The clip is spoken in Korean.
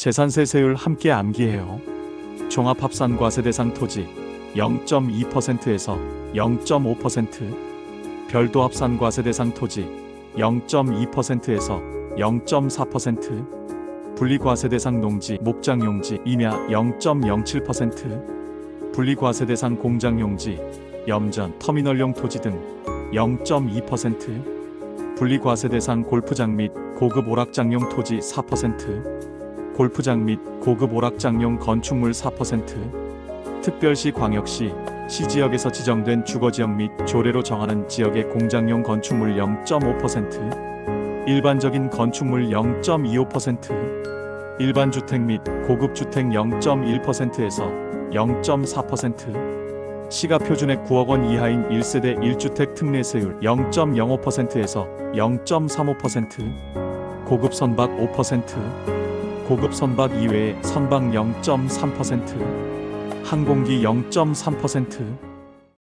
재산세 세율 함께 암기해요. 종합합산과세 대상 토지 0.2%에서 0.5%, 별도 합산과세 대상 토지 0.2%에서 0.4%, 분리과세 대상 농지, 목장용지, 임야 0.07%, 분리과세 대상 공장용지, 염전, 터미널용 토지 등 0.2%, 분리과세 대상 골프장 및 고급 오락장용 토지 4%, 골프장 및 고급 오락장용 건축물 4%, 특별시 광역시 시지역에서 지정된 주거지역 및 조례로 정하는 지역의 공장용 건축물 0.5%, 일반적인 건축물 0.25%, 일반 주택 및 고급 주택 0.1%에서 0.4%, 시가 표준액 9억 원 이하인 1세대 1주택 특례세율 0.05%에서 0.35%, 고급 선박 5%, 고급 선박 이외에 선박 0.3%, 항공기 0.3%,